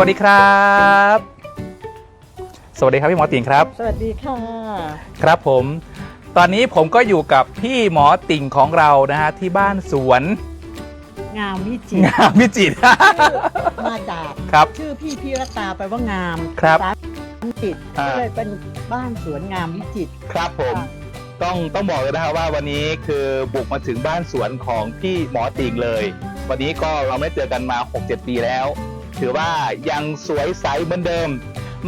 วัสดีครับ สวัสดีครับพี่หมอติ่งครับ สวัสดีค่ะ ครับผม ตอนนี้ผมก็อยู่กับพี่หมอติ่งของเรานะฮะที่บ้านสวน งามวิจิตรงามวิจิตรมาจากครับ ชื่อพี่พิรตาไปลว่างามครับ สาวิจิตรอ่า ก็เลยเป็นบ้านสวนงามวิจิตร ครับผมต้องต้องบอกเลยนะครับว่าวันนี้คือบุกมาถึงบ้านสวนของพี่หมอติ่งเลย วันนี้ก็เราไม่เจอกันมา 6-7 ปีแล้ว ถือว่ายังสวยใสเหมือนเดิม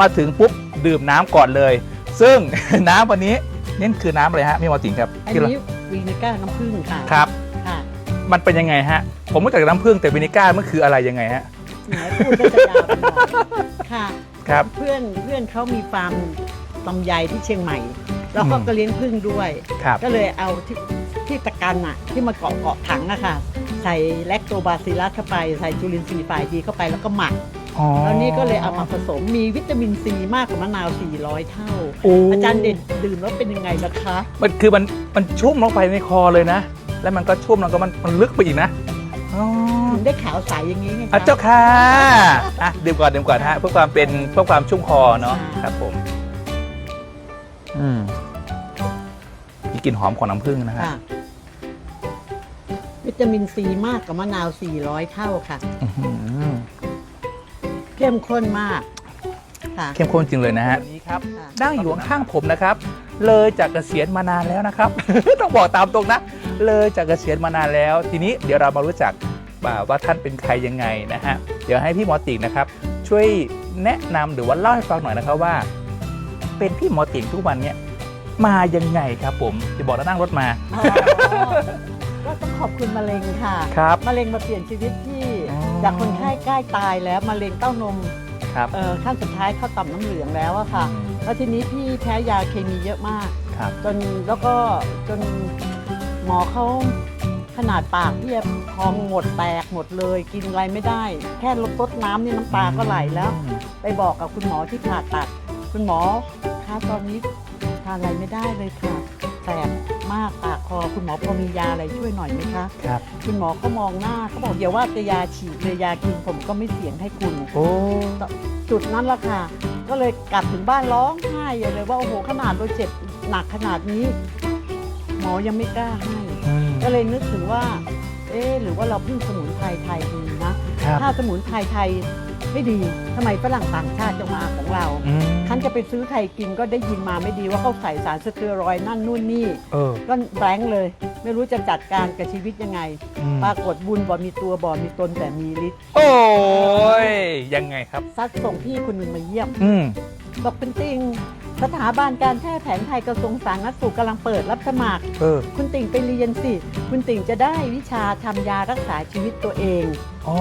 มาถึงปุ๊บดื่มน้ำก่อนเลย ซึ่ง น้ำวันนี้นี่คือน้ำอะไรฮะพี่หมอติ่งครับอันที่เรานี้วีนิก้าน้ำผึ้งค่ะครับ ค่ะมันเป็นยังไงฮะ ผมรู้จักน้ำผึ้งแต่วินิก้ามันคืออะไรยังไงฮะไหนพูดก็จะยาวไปหน่อยค่ะ ครับ เพื่อนเพื่อนเขามีฟาร์มลำไยที่เชียงใหม่ แล้วก็อืม ก็เลี้ยงผึ้งด้วย ครับ ก็เลยเอาที่ ที่ตะกันอะที่มาเกาะเกาะถังอะค่ะ ใส่แลคโตบาซิลลัสเข้าไป ใส่จุลินทรีย์ฝ่ายดีเข้าไปแล้วก็หมักอ๋อแล้วนี่ก็เลยเอามาผสมมีวิตามินซีมากกว่ามะนาว 400 เท่า โอ้อาจารย์เด็ดดื่มแล้วเป็นยังไงล่ะคะ มันคือมันมันชุ่มลงไปในคอเลยนะ แล้วมันก็ชุ่มแล้วก็มันมันลึกไปอีกนะอ๋อถึงได้ขาวใสอย่างนี้ไงอะคะเจ้าค่ะอะดื่มก่อนดื่มก่อนฮะเพื่อความเป็นเพื่อความชุ่มคอเนาะค่ะครับผม อืมมี กลิ่นหอมของน้ำผึ้งนะฮะ ค่ะวิตามินซีมากกว่ามะนาว 400 เท่าค่ะ อื้อหือเข้มข้นมากค่ะเข้มข้นจริงเลยนะฮะ นี่ครับ ค่ะ นั่งอยู่ข้างๆผมนะครับ เลยจากเกษียณมานานแล้วนะครับ ต้องบอกตามตรงนะ เลยจากเกษียณมานานแล้ว ทีนี้เดี๋ยวเรามารู้จักว่าว่าท่านเป็นใครยังไงนะฮะ เดี๋ยวให้พี่หมอติ่งนะครับ ช่วยแนะนำหรือว่าเล่าให้ฟังหน่อยนะครับว่า เป็นพี่หมอติ่งทุกวันเนี้ย มายังไงครับผมจะบอกแล้วนั่งรถมา อ๋อก็ต้องขอบคุณมะเร็งค่ะครับมะเร็งมาเปลี่ยนชีวิตที่อ๋อ จากคนไข้ใกล้ตายแล้วมะเร็งเต้านมครับเอ่อขั้นสุดท้ายเข้าต่อมน้ำเหลืองแล้วอะค่ะอืมแล้วทีนี้พี่แพ้ยาเคมีเยอะมาก ครับ จนแล้วก็จนหมอเขาขนาดปากพี่พองหมดแตกหมดเลย กินอะไรไม่ได้ แค่ลดต้น้ำนี่น้ำตาก็ไหลแล้ว ไปบอกกับคุณหมอที่ผ่าตัด คุณหมอคะตอนนี้ ทานอะไรไม่ได้เลยค่ะแสบมากปากคอคุณหมอพอมียาอะไรช่วยหน่อยไหมคะ ครับ คุณหมอก็มองหน้าเขาบอกอย่าว่าแต่ยาฉีดเลยยากินผมก็ไม่เสี่ยงให้คุณ โอ้ จุดนั้นละค่ะ ก็เลยกลับถึงบ้านร้องไห้ใหญ่เลยว่าโอ้โหขนาดเราเจ็บหนักขนาดนี้ หมอยังไม่กล้าให้อืม ก็เลยนึกถึงว่า เอ๊ะหรือว่าเราพึ่งสมุนไพรไทยดีนะครับ ถ้าสมุนไพรไทย ไม่ดีทำไมฝรั่งต่างชาติจะมาของเราอืมคันจะไปซื้อไทยกินก็ได้ยินมาไม่ดีว่าเขาใส่สารสเตียรอยด์นั่นนู่นนี่ เออ ก็แบงค์เลย ไม่รู้จะจัดการกับชีวิตยังไง อืม ปรากฏบุญบ่มีตัวบ่มีตนแต่มีฤทธิ์โอ้ยยังไงครับ ซัดส่งพี่คนหนึ่งมาเยี่ยม อืม บอกเป็นจริงสถาบันการแพทย์แผนไทยกระทรวงสาธารณสุขกำลังเปิดรับสมัคร เออ คุณติ่งไปเรียนสิ คุณติ่งจะได้วิชาทำยารักษาชีวิตตัวเอง อ๋อ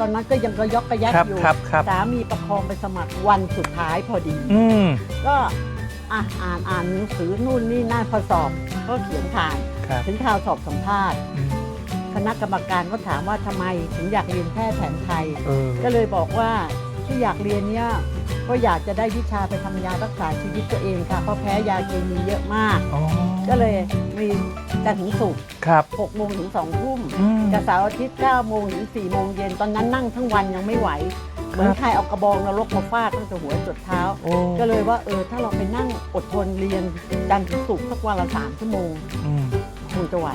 ตอนนั้นก็ยังกระยอกกระยักครับอยู่ครับครับ สามีประคองไปสมัครวันสุดท้ายพอดี อืม ก็อะอ่านอ่านหนังสือนู่นนี่นั่นพอสอบก็เขียนผ่าน ครับถึงข่าวสอบสัมภาษณ์ อืมคณะกรรมการก็ถามว่าทำไมถึงอยากเรียนแพทย์แผนไทย เออ ก็เลยบอกว่า ที่อยากเรียนเนี่ยก็อยากจะได้วิชาไปทำยารักษาชีวิตตัวเองค่ะเพราะแพ้ยาเคมีเยอะมาก อ๋อก็เลยมีจันทร์ถึงศุกร์ครับ6โมงถึง2ทุ่มอืม กับเสาร์อาทิตย์9โมงถึง4โมงเย็นตอนนั้นนั่งทั้งวันยังไม่ไหว เหมือนใครเอากระบองนรกมาฟาดตั้งแต่หัวจดเท้า โอ้ก็เลยว่าเออถ้าเราไปนั่งอดทนเรียนจันทร์ถึงศุกร์สักวันละสามชั่วโมง อืม คงจะไหว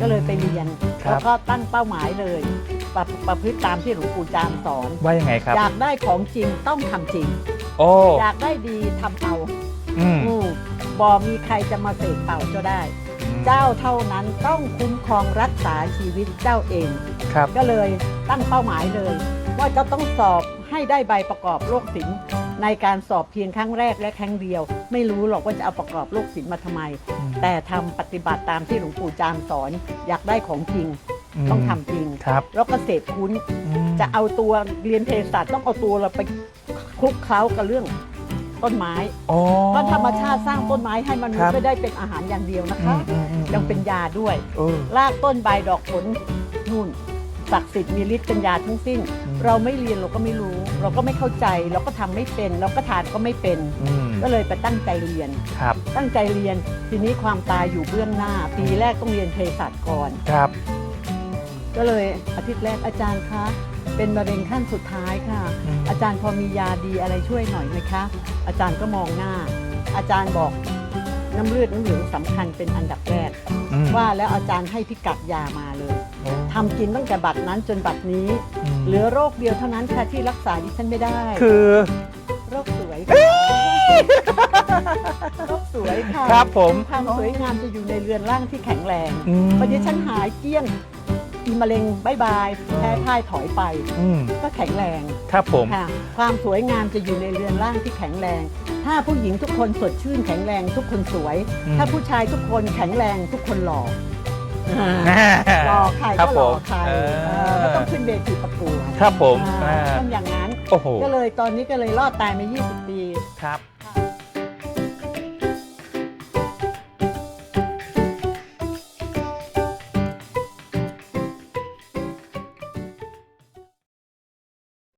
ก็เลยไปเรียน ครับ แล้วก็ตั้งเป้าหมายเลย ประประพฤติตามที่หลวงปู่จามสอน ว่ายังไงครับ อยากได้ของจริงต้องทำจริง โอ้อยากได้ดีทำเอาอืมอืมบอมีใครจะมาเสกเป่าเจ้าได้อืมเจ้าเท่านั้นต้องคุ้มครองรักษาชีวิตเจ้าเอง ครับ ก็เลยตั้งเป้าหมายเลย ว่าจะต้องสอบให้ได้ใบประกอบโรคศิลป์ในการสอบเพียงครั้งแรกและครั้งเดียว ไม่รู้หรอกว่าจะเอาประกอบโรคศิลป์มาทำไม แต่ทำปฏิบัติตามที่หลวงปู่จามสอนอยากได้ของจริงม ต้องทำจริง ครับแล้วก็เสพคุ้นอืมจะเอาตัวเรียนเภสัชต้องเอาตัวเราไปคลุกเคล้ากับเรื่องต้นไม้โอ้เพราะธรรมชาติสร้างต้นไม้ให้มนุษครัย์บ ไม่ได้เป็นอาหารอย่างเดียวนะอืคะมอืมอืมยังเป็นยาด้วย เออ รากต้นใบดอกผลนู่นศักดิ์สิทธิ์มีฤทธิ์เป็นยาทั้งสิ้น อืม เราไม่เรียนเราก็ไม่รู้ เราก็ไม่เข้าใจ เราก็ทำไม่เป็น เราก็ทานก็ไม่เป็น อืมก็เลยไปตั้งใจเรียน ครับตั้งใจเรียนทีนี้ความตายอยู่เบื้องหน้า ปีแรกต้องเรียนเภสัชก่อน ครับ ก็เลยอาทิตย์แรกอาจารย์คะเป็นมะเร็งขั้นสุดท้ายค่ะ อืม อาจารย์พอมียาดีอะไรช่วยหน่อยไหมคะ อาจารย์ก็มองหน้า อาจารย์บอกน้ำเลือดน้ำเหลืองสำคัญเป็นอันดับแรก อืมว่าแล้วอาจารย์ให้พิกัดยามาเลยโอ้ทำกินตั้งแต่บัดนั้นจนบัดนี้มเหลือโรคเดียวเท่านั้นค่ะที่รักษาดิฉันไม่ได้ คือโรคสวยค่ะโรคสวยค่ะครับผมความสวยงามจะอยู่ในเรือนร่างที่แข็งแรงอืม พอดีฉันหายเกลี้ยง อีมะเร็งบายบายแพ้พ่ายถอยไป อืมก็แข็งแรงครับผม ค่ะ ความสวยงามจะอยู่ในเรือนร่างที่แข็งแรง ถ้าผู้หญิงทุกคนสดชื่นแข็งแรงทุกคนสวย อืม ถ้าผู้ชายทุกคนแข็งแรงทุกคนหล่ออ่าหล่อใครครัก็บหผล่อมใครเอเอออไม่ต้องขึ้นเวทีประกวดครับผมอ่าอ่าต้องอย่างนั้น โอ้โหก็เลยตอนนี้ก็เลยรอดตายมา 20 ปี ครับ